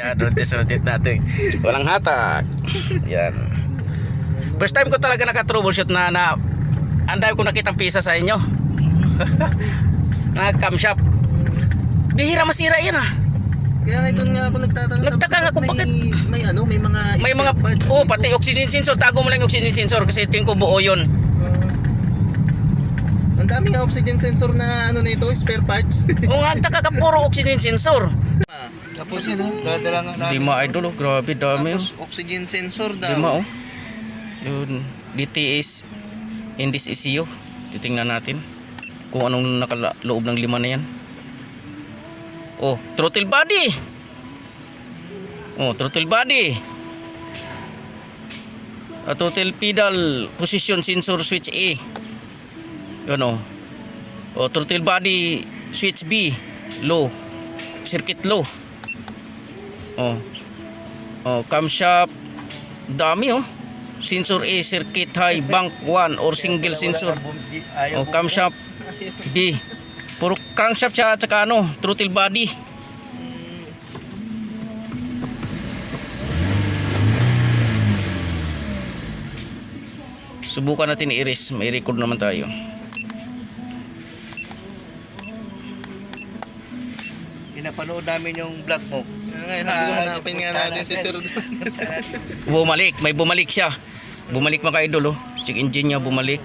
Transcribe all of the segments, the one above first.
Yan, rotate rotate natin. Walang hatak. Yan. First time ko talaga naka-troubleshoot na na ang dami ko nakitang pisa sa inyo. na cam shop. Bihira masira yan ah. Kaya nga doon nga ako nagtataka Nagtaka nga kung may, bakit- may ano, may mga May mga parts oh pati oxygen sensor, tago mo lang yung oxygen sensor kasi tingin ko buo 'yon. Ang dami nga oxygen sensor na ano nito, spare parts. Oo nga, taka ka puro oxygen sensor. Tapos yun, oh, dadala nga natin. Lima idol, oh, grabe dami. oh. Tapos oxygen sensor daw. Lima oh. Yun, DTS in this ECU. Titingnan natin kung anong nakaloob ng lima na yan. Oh, throttle body. Oh, throttle body. Ah, throttle pedal position sensor switch A. Yun oh. Oh, throttle body switch B low. Circuit low. Oh. Oh, camshaft dami oh. Sensor A, circuit high, bank 1 or single sensor. Ayaw O camshaft B. Puro crankshaft siya at saka ano, throttle body. Subukan natin i-erase, may record naman tayo. Pinapanood namin yung vlog mo. Ngayon, hanapin nga natin si Sir doon. Bumalik, may bumalik siya. Bumalik mga idol oh. Check engine niya bumalik.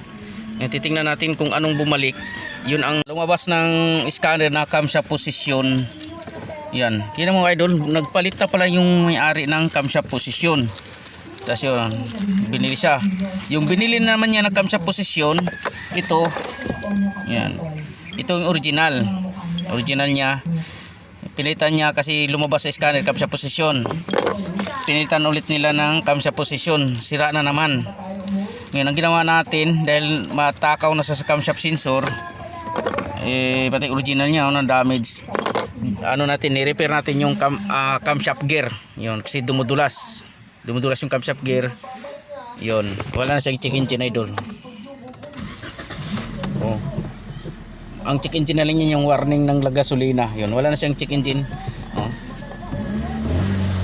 Yan, titingnan natin kung anong bumalik. Yun ang lumabas ng scanner na camshaft position. Yan. Kina mga idol, nagpalit na pala yung may-ari ng camshaft position. Tapos yun, binili siya. Yung binili naman niya ng camshaft position, ito, yan. Ito yung original. Original niya. Pilitan niya kasi lumabas sa scanner camshaft position pinilitan ulit nila ng camshaft position sira na naman. Ngayon ang ginawa natin dahil matakaw na sa camshaft sensor eh pati original niya ano damage. Ano natin ni-repair natin yung cam, ah, camshaft gear. Yun kasi dumudulas. Dumudulas yung camshaft gear. Yun wala na siyang check engine idol. Oh. Ang check engine na lang niya yung warning ng gasolina yun wala na siyang check engine oh.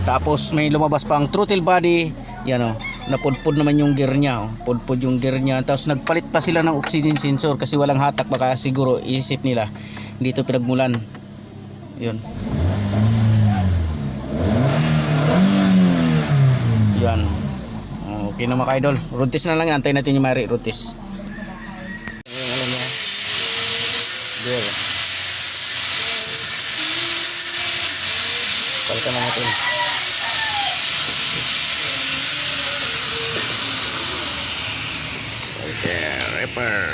Tapos may lumabas pang throttle body. Yan o. Napudpud naman yung gear niya. Oh. Pudpud yung gear niya. Tapos nagpalit pa sila ng oxygen sensor kasi walang hatak. Baka siguro isip nila. Dito pinagmulan. Yun. Yan. Oh, Okay na mga idol. Rotis na lang. Antay natin yung Mari. Rotis. Yung ano niya. Gear. Palitan na natin. Okay, repair.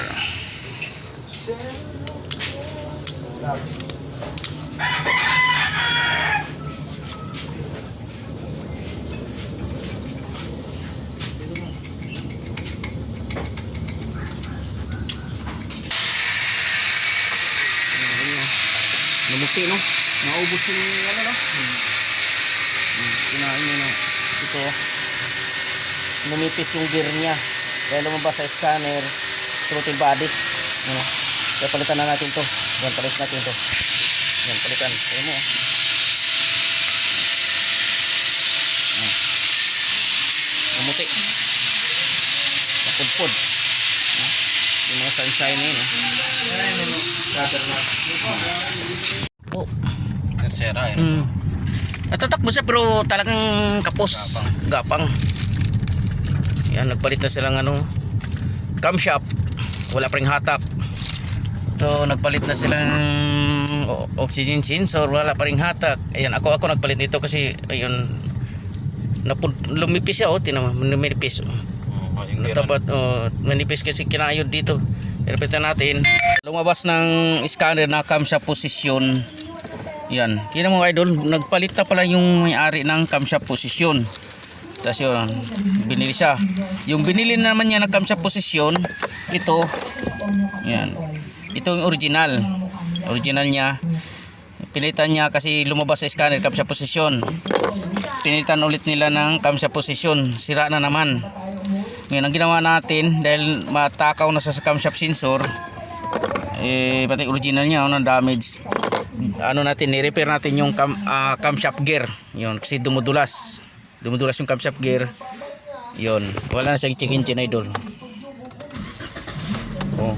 Lumuti no? Naubos yung ano no? Hmm. Hmm, Kinain niya na ito. Lumipis yung gear niya. Kaya lumabas sa scanner, throttle body. Ano? Kaya palitan na natin to. Yan, palitan natin to. Yan, palitan. Kaya mo. oh. Hmm. Lumuti. Napudpud. Yung mga sunshine na yun. Eh. Tercera eh. Mm. Natatakbo siya pero talagang kapos. Gapang. Yan, nagpalit na silang ano, camshaft. Wala pa ring hatak. So, nagpalit na silang oxygen sensor. Wala pa ring hatak. Ayan, ako ako nagpalit nito kasi, ayun, napud, lumipis siya, oh, tinama, lumipis. Oh. Oh. Natapat, oh, manipis kasi kinayod dito. Repetan natin. Lumabas ng scanner na camshaft position. Yan. Kina mo idol, nagpalit na pala yung may-ari ng camshaft position. Tapos yun, binili siya. Yung binili naman niya ng camshaft position, ito, yan. Ito yung original. Original niya. Pilitan niya kasi lumabas sa scanner camshaft position. Pinilitan ulit nila ng camshaft position. Sira na naman. Ngayon, ang ginawa natin, dahil matakaw na sa camshaft sensor, eh, pati original niya, ano, damage. Ano natin, ni-repair natin yung cam, ah, camshaft gear. Yun, kasi dumudulas. Dumudulas yung camshaft gear. Yun, wala na siyang check engine idol. Oh.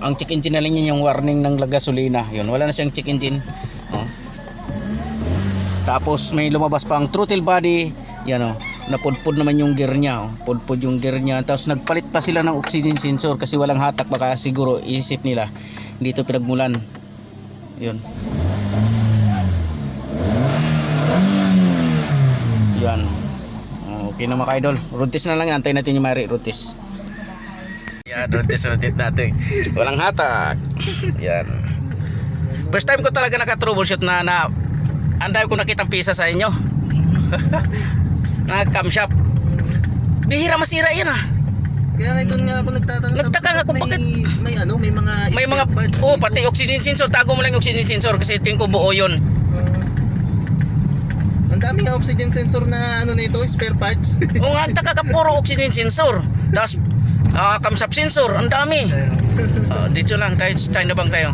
Ang check engine na lang yun yung warning ng gasolina. Yun, wala na siyang check engine. Oh. Tapos may lumabas pa ang throttle body. Yan oh. Napudpud naman yung gear niya. Oh. Pudpud yung gear niya. Tapos nagpalit pa sila ng oxygen sensor kasi walang hatak. Baka siguro isip nila dito pinagmulan. Yun. Yan. Oh, Okay na mga idol. Rotis na lang yan. Antayin natin yung Mari. Rotis. Yan, rotis rotis natin. Walang hatak. Yan. First time ko talaga naka-troubleshoot na na ang dami ko nakitang pisa sa inyo. na cam shop. Bihira masira yan ah. Kaya nga ito nga ako nagtataka sa Nagtaka nga kung bakit- may mga oh pati oxygen sensor, tago mo lang yung oxygen sensor kasi tingin ko buo 'yon. Ah. ang dami nga oxygen sensor na ano nito, spare parts. Oo nga, taka ka puro oxygen sensor. Tapos ah camshaft sensor, ang dami. Ah, dito lang tayo, China bang tayo?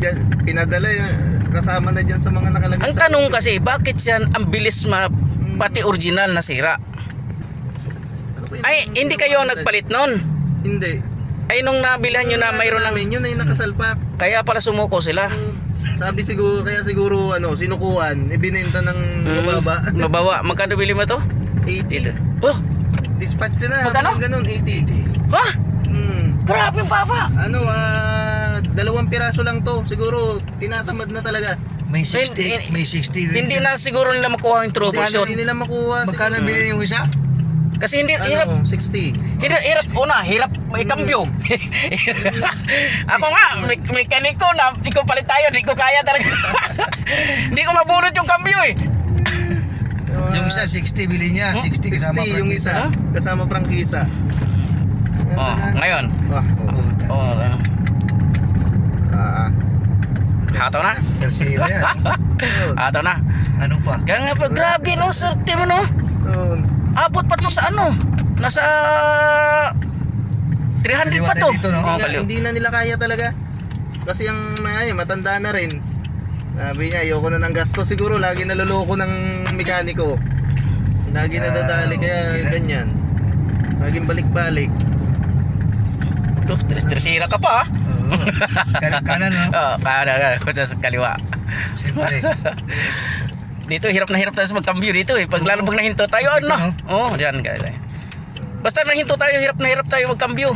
Yan, Pinadala yan. Kasama na dyan sa mga nakalagay Ang sa tanong kasi, bakit yan ang bilis ma pati original na sira? Ano yun? Ay, hindi kayo nagpalit noon. Hindi. Ay, nung nabilhan nyo na mayroon ng... namin, yun na yung nakasalpak. Kaya pala sumuko sila. Sabi siguro, kaya siguro ano, sinukuan, ibinenta ng Mm, mababa. Magkano bili mo to? 80. Oh, Dispatch na. Magkano? Ganun, 80. ha? Hmm. Grabe baba. Ano, ah, dalawang piraso lang to. Siguro, tinatamad na talaga. May Hindi- 60, may 60 rin. Hindi na siguro nila makuha yung troubleshoot. hindi nila makuha. Magkano bilhin yung isa? Kasi hindi, hirap, Ano, 60. hirap, hirap, una, hirap ikambyo. Ako nga, me- mekaniko na, ikaw palit tayo, di ko kaya talaga. Hindi ko mabunot yung kambyo eh. Yung isa 60 bilhin niya, 60 kasama 60 yung isa. Ha? Kasama prangkisa. Oh, ngayon. Ah, oh. Oh, uh, Ah, hataw na. Persira yan. Hataw na. Ano pa? Kaya nga pa, grabe no, swerte mo no. oh. Abot pa to sa ano? Nasa 300 pa to. Dito, no? Oh, hindi, na, hindi na nila kaya talaga. Kasi ang may matanda na rin. Sabi niya, ayoko na ng gasto. Siguro lagi naloloko ng mekaniko. Lagi na Ah, dadali kaya okay na. ganyan. Laging balik-balik. To, trisira ka pa. ah. Oo. Kan- Kanan, no? Oh, kanan, kanan. Kung sa kaliwa. Siyempre. Dito, hirap na hirap tayo sa magkambyo dito eh. Pag lalo pag nahinto tayo, ano? Oh, dyan guys. Basta nahinto tayo, hirap na hirap tayo magkambyo.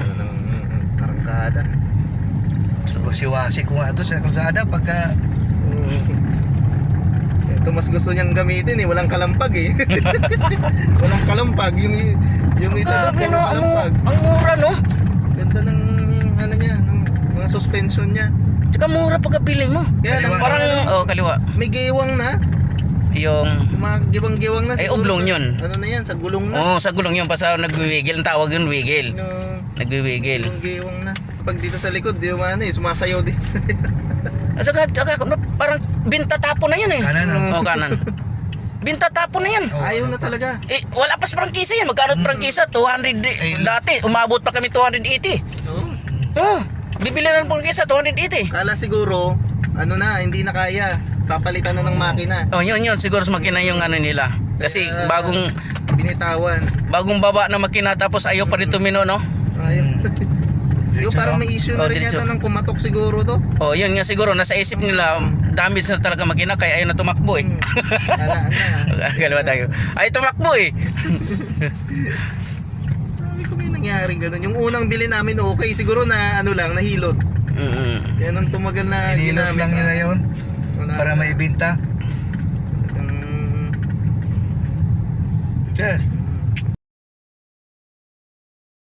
Ano ng arangkada. Siwasi ko nga ito sa kalsada pagka Mm. Ito mas gusto niyang gamitin eh, walang kalampag eh. walang kalampag, yung yung isa doon, ang, ang mura no. Ganda ng suspension niya. Tsaka mura pagkabili mo. Kaya lang Kaliwa. Parang, parang oh, kaliwa. may giwang na, Yung, mga giwang-giwang na. Ay, siguro oblong sa- yun. Ano na yan, sa gulong na. oh, sa gulong yun, basta nagwiwigil. Ang tawag yun, wigil. No, Nagwiwigil. yung giwang na. Pag dito sa likod, di umano eh, sumasayaw din. At saka, saka, parang binta tapo na yun eh. kanan, no? Oh, kanan. Binta tapo na yan. Oo. Ayaw na talaga. Eh, wala pa sa prangkisa yan. Magkano prangkisa? 200. di- Eh, dati, umabot pa kami 280. No? Oh, bibili na ng prangkisa 280. Kala siguro, ano na, hindi na kaya. Papalitan na ng makina. Oh, yun yun. Siguro sa makina yung ano nila. Kasi Kaya- bagong Binitawan. bagong baba na makina tapos ayaw pa rin tumino, no? Ayaw. Yung Diretso, parang may issue na Oh, rin diretso. yata ng kumatok siguro to. Oh, yun nga siguro. Nasa isip nila, damage na talaga makina kaya ayaw na tumakbo eh. Hmm. Kala na. Galawa tayo. Ay, tumakbo eh. sabi ko may nangyaring ganun. Yung unang bili namin okay, siguro na ano lang, nahilot. Mm-hmm. Kaya nung tumagal na Hinilot ginamit. lang nila yun Wala para na. may benta. Talagang- Sir,